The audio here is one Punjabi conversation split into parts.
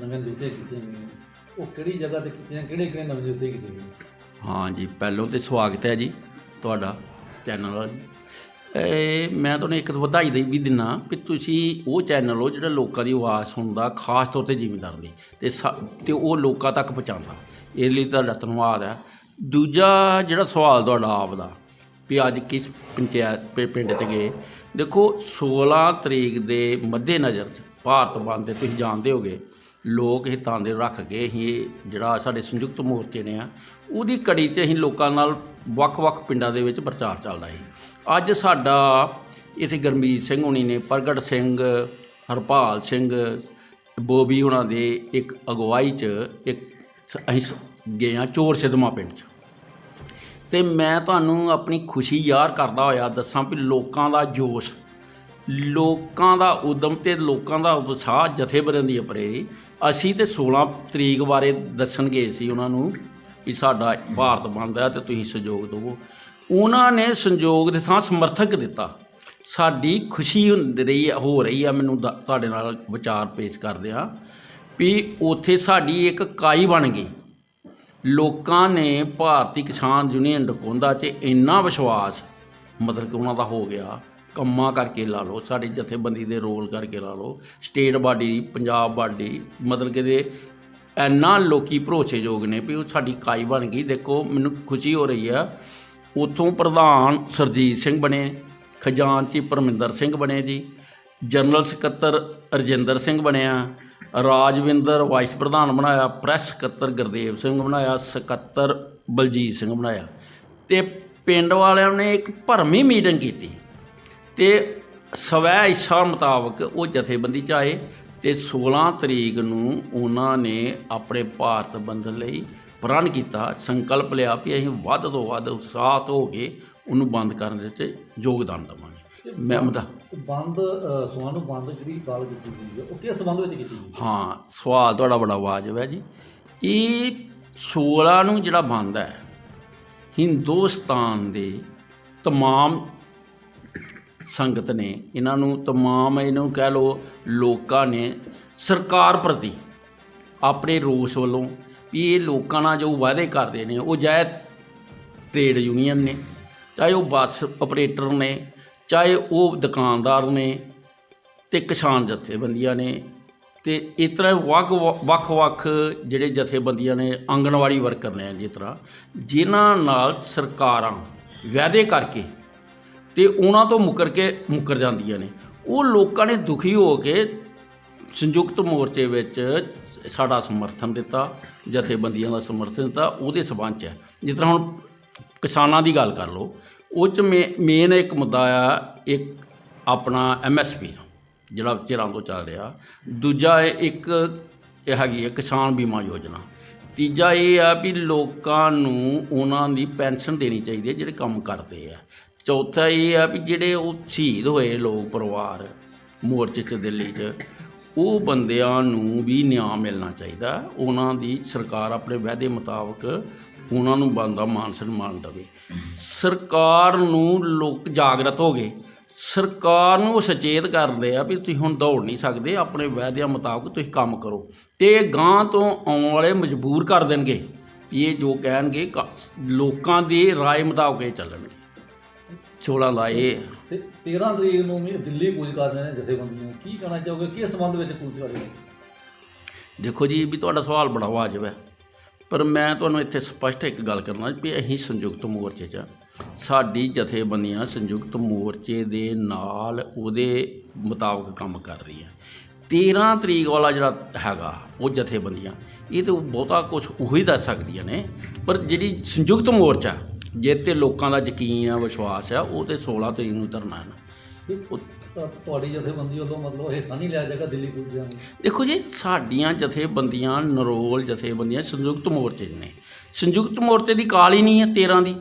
ਸਮਝੌਤੇ ਕੀਤੇ ਗਏ ਉਹ ਕਿਹੜੀ ਜਗ੍ਹਾ ਤੇ ਕੀਤੀਆਂ ਕਿਹੜੇ ਕਿਹੜੇ ਸਮਝੌਤੇ ਕੀਤੇ ਗਏ ਹਾਂ ਜੀ, ਪਹਿਲੋਂ ਤੇ ਸਵਾਗਤ ਹੈ ਜੀ ਤੁਹਾਡਾ ਚੈਨਲ ਵਾਲਾ। ਜੀ ਇਹ ਮੈਂ ਤੁਹਾਨੂੰ ਇੱਕ ਵਧਾਈ ਦੇ ਵੀ ਦਿਨਾ ਵੀ ਤੁਸੀਂ ਉਹ ਚੈਨਲ ਹੋ ਜਿਹੜਾ ਲੋਕਾਂ ਦੀ ਆਵਾਜ਼ ਸੁਣਦਾ, ਖਾਸ ਤੌਰ ਤੇ ਜ਼ਿਮੀਂਦਾਰ ਦੀ, ਤੇ ਸਾ- ਤੇ ਉਹ ਲੋਕਾਂ ਤੱਕ ਪਹੁੰਚਾਉਂਦਾ। ਇਸ ਲਈ ਤੁਹਾਡਾ ਧੰਨਵਾਦ ਹੈ। ਦੂਜਾ ਜਿਹੜਾ ਸਵਾਲ ਤੁਹਾਡਾ ਆਪ ਦਾ ਵੀ ਅੱਜ ਕਿਸ ਪੰਚਾਇਤ ਪਿ- ਪਿੰਡ 'ਚ ਗਏ। ਦੇਖੋ 16 ਤਰੀਕ ਦੇ ਮੱਦੇ ਨਜ਼ਰ 'ਚ ਭਾਰਤ ਬੰਦ ਦੇ ਤੁਸੀਂ ਜਾਣਦੇ ਹੋਗੇ। ਲੋਕ ਹਿੱਤਾਂ ਦੇ ਰੱਖ ਕੇ ਹੀ ਜਿਹੜਾ ਸਾਡੇ ਸੰਯੁਕਤ ਮੋਰਚੇ ਨੇ ਆ, ਉਹਦੀ ਕੜੀ 'ਚ ਅਸੀਂ ਲੋਕਾਂ ਨਾਲ ਵੱਖ-ਵੱਖ ਪਿੰਡਾਂ ਦੇ ਵਿੱਚ ਪ੍ਰਚਾਰ ਚੱਲਦਾ ਸੀ। ਅੱਜ ਸਾਡਾ ਇੱਥੇ ਗਰਮੀਤ ਸਿੰਘ ਹੁਣੀ ਨੇ, ਪ੍ਰਗਟ ਸਿੰਘ, ਹਰਪਾਲ ਸਿੰਘ, ਬੋਬੀ ਉਹਨਾਂ ਦੇ ਇੱਕ ਅਗਵਾਈ 'ਚ ਇੱਕ ਅਸੀਂ ਸ- ਗਏ ਆ ਚੋਰ ਸਿਧਮਾ ਪਿੰਡ 'ਚ। ਤੇ ਮੈਂ ਤੁਹਾਨੂੰ ਆਪਣੀ ਖੁਸ਼ੀ ਯਾਰ ਕਰਦਾ ਹੋਇਆ ਦੱਸਾਂ ਵੀ ਲੋਕਾਂ ਦਾ ਜੋਸ਼ ਲੋਕਾਂ ਦਾ ਉਦਮ ਤੇ ਲੋਕਾਂ ਦਾ ਉਤਸ਼ਾਹ ਜਥੇਬੰਦੀਆਂ ਪ੍ਰੇਰੀ ਅਸੀਂ ਤੇ 16 ਤਰੀਕ ਬਾਰੇ ਦੱਸਣ ਗਏ ਸੀ ਉਹਨਾਂ ਨੂੰ ਵੀ ਸਾਡਾ ਭਾਰਤ ਬਣਦਾ ਹੈ ਤੇ ਤੁਸੀਂ ਸਹਿਯੋਗ ਦਿਵੋ। ਉਹਨਾਂ ਨੇ ਸੰਯੋਗ ਦੇ ਥਾਂ ਸਮਰਥਕ ਦਿੱਤਾ। ਸਾਡੀ ਖੁਸ਼ੀ ਹੁੰਦੀ ਰਹੀ ਹੈ- ਹੋ ਰਹੀ ਆ, ਮੈਨੂੰ ਦ- ਤੁਹਾਡੇ ਨਾਲ ਵਿਚਾਰ ਪੇਸ਼ ਕਰਦੇ ਆ ਵੀ ਉੱਥੇ ਸਾਡੀ ਇੱਕ ਕਾਈ ਬਣ ਗਈ। ਲੋਕਾਂ ਨੇ ਭਾਰਤੀ ਕਿਸਾਨ ਯੂਨੀਅਨ ਡਕੌਂਦਾ 'ਚ ਇੰਨਾ ਵਿਸ਼ਵਾਸ, ਮਤਲਬ ਕਿ ਉਹਨਾਂ ਦਾ ਹੋ ਗਿਆ ਕੰਮਾਂ ਕਰਕੇ ਲਾ ਲਓ, ਸਾਡੀ ਜਥੇਬੰਦੀ ਦੇ ਰੋਲ ਕਰਕੇ ਲਾ ਲਓ, ਸਟੇਟ ਬਾਡੀ, ਪੰਜਾਬ ਬਾਡੀ, ਮਤਲਬ ਕਿ ਦੇ ਇੰਨਾ ਲੋਕੀ ਭਰੋਸੇਯੋਗ ਨੇ ਵੀ ਉਹ ਸਾਡੀ ਕਾਈ ਬਣ ਗਈ। ਦੇਖੋ, ਮੈਨੂੰ ਖੁਸ਼ੀ ਹੋ ਰਹੀ ਆ, ਉਥੋਂ ਪ੍ਰਧਾਨ ਸਰਜੀਤ ਸਿੰਘ ਬਣੇ ਖਜ਼ਾਨਚੀ ਪਰਮਿੰਦਰ ਸਿੰਘ ਬਣੇ ਜੀ, ਜਨਰਲ ਸਕੱਤਰ ਰਜਿੰਦਰ ਸਿੰਘ ਬਣਿਆ, ਰਾਜਵਿੰਦਰ ਵਾਈਸ ਪ੍ਰਧਾਨ ਬਣਾਇਆ, ਪ੍ਰੈਸ ਸਕੱਤਰ ਗੁਰਦੇਵ ਸਿੰਘ ਬਣਾਇਆ, ਸਕੱਤਰ ਬਲਜੀਤ ਸਿੰਘ ਬਣਾਇਆ। ਤੇ ਪਿੰਡ ਵਾਲਿਆਂ ਨੇ ਇੱਕ ਭਰਮੀ ਮੀਟਿੰਗ ਕੀਤੀ। ਤੇ ਸਵੈ ਇੱਛਾ ਮੁਤਾਬਕ ਉਹ ਜਥੇਬੰਦੀ ਚ ਆਏ ਤੇ 16 ਤਰੀਕ ਨੂੰ ਉਹਨਾਂ ਨੇ ਆਪਣੇ ਭਾਰਤ ਬੰਦਨ ਲਈ ਪ੍ਰਣ ਕੀਤਾ ਸੰਕਲਪ ਲਿਆ ਵੀ ਅਸੀਂ ਵੱਧ ਤੋਂ ਵੱਧ ਉਤਸ਼ਾਹਤ ਹੋ ਕੇ ਉਹਨੂੰ ਬੰਦ ਕਰਨ ਦੇ ਵਿੱਚ ਯੋਗਦਾਨ ਦੇਵਾਂਗੇ ਮੈਂ ਮਤਾ ਉਹ ਬੰਦ ਅ, ਸੋਹਾਂ ਨੂੰ ਬੰਦ ਜਿਹੜੀ ਗੱਲ ਕੀਤੀ ਗਈ ਹੈ ਉਹ ਕਿਸ ਸੰਬੰਧ ਵਿੱਚ ਕੀਤੀ ਗਈ ਹਾਂ ਸਵਾਲ ਤੁਹਾਡਾ ਬੜਾ ਵਾਜਬ ਹੈ ਜੀ ਇਹ 16 ਨੂੰ ਜਿਹੜਾ ਬੰਦ ਹੈ ਹਿੰਦੁਸਤਾਨ ਦੇ तमाम ਸੰਗਤ ਨੇ ਇਹਨਾਂ ਨੂੰ तमाम ਇਹਨੂੰ ਕਹਿ ਲਓ ਲੋਕਾਂ ਨੇ ਸਰਕਾਰ ਪ੍ਰਤੀ ਆਪਣੇ ਰੋਸ ਵੱਲੋਂ ਵੀ ਇਹ ਲੋਕਾਂ ਨਾਲ ਜੋ ਵਾਅਦੇ ਕਰਦੇ ਨੇ ਉਹ ਜਾਇ ਟ੍ਰੇਡ ਯੂਨੀਅਨ ਨੇ ਚਾਹੇ ਉਹ ਬੱਸ ਆਪਰੇਟਰ ਨੇ ਚਾਹੇ ਉਹ ਦੁਕਾਨਦਾਰ ਨੇ ਤੇ ਕਿਸਾਨ ਜਥੇਬੰਦੀਆਂ ਨੇ ਤੇ ਇਸ ਤਰ੍ਹਾਂ ਵੱਖ ਵੱਖ ਵੱਖ ਜਿਹੜੇ ਜਥੇਬੰਦੀਆਂ ਨੇ ਆਂਗਣਵਾੜੀ ਵਰਕਰ ਨੇ ਜਿਸ ਤਰ੍ਹਾਂ ਜਿਨ੍ਹਾਂ ਨਾਲ ਸਰਕਾਰਾਂ ਵਾਅਦੇ ਕਰਕੇ ਤੇ ਉਹਨਾਂ ਤੋਂ ਮੁਕਰ ਕੇ ਮੁਕਰ ਜਾਂਦੀਆਂ ਨੇ। ਉਹ ਲੋਕਾਂ ਨੇ ਦੁਖੀ ਹੋ ਕੇ ਸੰਯੁਕਤ ਮੋਰਚੇ ਵਿੱਚ ਸਾਡਾ ਸਮਰਥਨ ਦਿੱਤਾ, ਜਥੇਬੰਦੀਆਂ ਦਾ ਸਮਰਥਨ ਦਿੱਤਾ, ਉਹਦੇ ਸਬੰਧ 'ਚ। ਹੈ ਜਿਸ ਤਰ੍ਹਾਂ ਹੁਣ ਕਿਸਾਨਾਂ ਦੀ ਗੱਲ ਕਰ ਲਓ, ਉਹ 'ਚ ਮੇਨ ਇੱਕ ਮੁੱਦਾ ਆ, ਇੱਕ ਆਪਣਾ ਐਮਐਸਪੀ ਜਿਹੜਾ ਚਿਰਾਂ ਤੋਂ ਚੱਲ ਰਿਹਾ। ਦੂਜਾ ਇਹ ਇੱਕ, ਇਹ ਹੈਗੀ ਹੈ ਕਿਸਾਨ ਬੀਮਾ ਯੋਜਨਾ। ਤੀਜਾ ਇਹ ਆ ਵੀ ਲੋਕਾਂ ਨੂੰ ਉਹਨਾਂ ਦੀ ਪੈਨਸ਼ਨ ਦੇਣੀ ਚਾਹੀਦੀ ਹੈ, ਜਿਹੜੇ ਕੰਮ ਕਰਦੇ ਆ। ਚੌਥਾ ਇਹ ਆ ਵੀ ਜਿਹੜੇ ਉਹ ਸ਼ਹੀਦ ਹੋਏ ਲੋਕ ਪਰਿਵਾਰ ਮੋਰਚੇ 'ਚ ਦਿੱਲੀ 'ਚ ਉਹ ਬੰਦਿਆਂ ਨੂੰ ਵੀ ਨਿਆਂ ਮਿਲਣਾ ਚਾਹੀਦਾ ਉਹਨਾਂ ਦੀ ਸਰਕਾਰ ਆਪਣੇ ਵਾਅਦੇ ਮੁਤਾਬਕ ਉਹਨਾਂ ਨੂੰ ਬੰਦਾ ਮਾਨ ਸਨਮਾਨ ਦੇਵੇ ਸਰਕਾਰ ਨੂੰ ਲੋਕ ਜਾਗਰਤ ਹੋ ਗਏ ਸਰਕਾਰ ਨੂੰ ਉਹ ਸੁਚੇਤ ਕਰਦੇ ਆ ਵੀ ਤੁਸੀਂ ਹੁਣ ਦੌੜ ਨਹੀਂ ਸਕਦੇ ਆਪਣੇ ਵਾਅਦਿਆਂ ਮੁਤਾਬਕ ਤੁਸੀਂ ਕੰਮ ਕਰੋ ਤੇ ਗਾਂ ਤੋਂ ਆਉਣ ਵਾਲੇ ਮਜਬੂਰ ਕਰ ਦੇਣਗੇ ਵੀ ਇਹ ਜੋ ਕਹਿਣਗੇ ਕ- ਲੋਕਾਂ ਦੀ رائے ਮੁਤਾਬਕ ਇਹ ਚੱਲਣਗੇ 16 ਲਾਏ। ਤੇ 13 ਤਰੀਕ ਨੂੰ ਵੀ ਦਿੱਲੀ ਕੂਚ ਕਰ ਰਹੇ ਨੇ ਜਥੇਬੰਦੀਆਂ ਕੀ ਕਹਿਣਾ ਚਾਹੋਗੇ? ਕਿਸ ਸੰਬੰਧ ਵਿੱਚ ਕੂਚ ਕਰ ਰਹੇ ਨੇ? ਦੇਖੋ ਜੀ ਵੀ ਤੁਹਾਡਾ ਸਵਾਲ ਬੜਾ ਵਾਜਬ ਹੈ। ਪਰ ਮੈਂ ਤੁਹਾਨੂੰ ਇੱਥੇ ਸਪਸ਼ਟ ਇੱਕ ਗੱਲ ਕਰਨਾ ਵੀ ਅਸੀਂ ਸੰਯੁਕਤ ਮੋਰਚੇ 'ਚ। ਸਾਡੀ ਜਥੇਬੰਦੀਆਂ ਸੰਯੁਕਤ ਮੋਰਚੇ ਦੇ ਨਾਲ ਉਹਦੇ ਮੁਤਾਬਕ ਕੰਮ ਕਰ ਰਹੀ ਹੈ 13 ਤਰੀਕ ਵਾਲਾ ਜਿਹੜਾ ਹੈਗਾ ਉਹ ਜਥੇਬੰਦੀਆਂ ਇਹ ਤੇ ਬਹੁਤਾ ਕੁਝ ਉਹੀ ਦੱਸ ਸਕਦੀਆਂ ਨੇ। ਪਰ ਜਿਹੜੀ ਸੰਯੁਕਤ ਮੋਰਚਾ ਜੇ ਤੇ ਲੋਕਾਂ ਦਾ ਯਕੀਨ ਆ ਵਿਸ਼ਵਾਸ ਆ ਉਹ ਤੇ 16 ਤਰੀਕ ਨੂੰ ਧਰਨਾ ਹੈ ਉਹ ਤਾਂ ਤੁਹਾਡੀ ਜਥੇਬੰਦੀ ਵੱਲੋਂ ਮਤਲਬ ਹਿੱਸਾ ਨਹੀਂ ਲਿਆ ਜਾਏਗਾ ਦਿੱਲੀ ਕੂਚ ਨੂੰ। ਦੇਖੋ ਜੀ ਸਾਡੀਆਂ ਜਥੇਬੰਦੀਆਂ ਨਰੋਲ ਜਥੇਬੰਦੀਆਂ ਸੰਯੁਕਤ ਮੋਰਚੇ 'ਚ ਨੇ। ਸੰਯੁਕਤ ਮੋਰਚੇ ਦੀ ਕਾਲ ਹੀ ਨਹੀਂ ਹੈ 13 ਦੀ।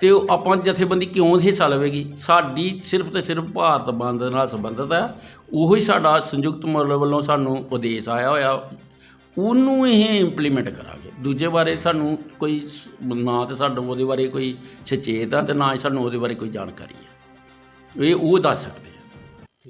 ਤੇ ਉਹ ਆਪਾਂ ਜਥੇਬੰਦੀ ਕਿਉਂ ਹਿੱਸਾ ਲਵੇਗੀ? ਸਾਡੀ ਸਿਰਫ ਤੇ ਸਿਰਫ ਭਾਰਤ ਬੰਦ ਨਾਲ ਸੰਬੰਧਿਤ ਹੈ। ਉਹੀ ਸਾਡਾ ਸੰਯੁਕਤ ਮੋਰਚੇ ਵੱਲੋਂ ਸਾਨੂੰ ਉਦੇਸ਼ ਆਇਆ ਹੋਇਆ ਉਹਨੂੰ ਇਹ ਇੰਪਲੀਮੈਂਟ ਕਰਾਂਗੇ। ਦੂਜੇ ਬਾਰੇ ਸਾਨੂੰ ਕੋਈ ਸ- ਨਾ ਤੇ ਸਾਨੂੰ ਉਹਦੇ ਬਾਰੇ ਕੋਈ ਸੁਚੇਤ ਆ ਤੇ ਨਾ ਹੀ ਸਾਨੂੰ ਉਹਦੇ ਬਾਰੇ ਕੋਈ ਜਾਣਕਾਰੀ ਹੈ ਇਹ ਉਹ ਦੱਸ ਸਕਦੇ ਆ।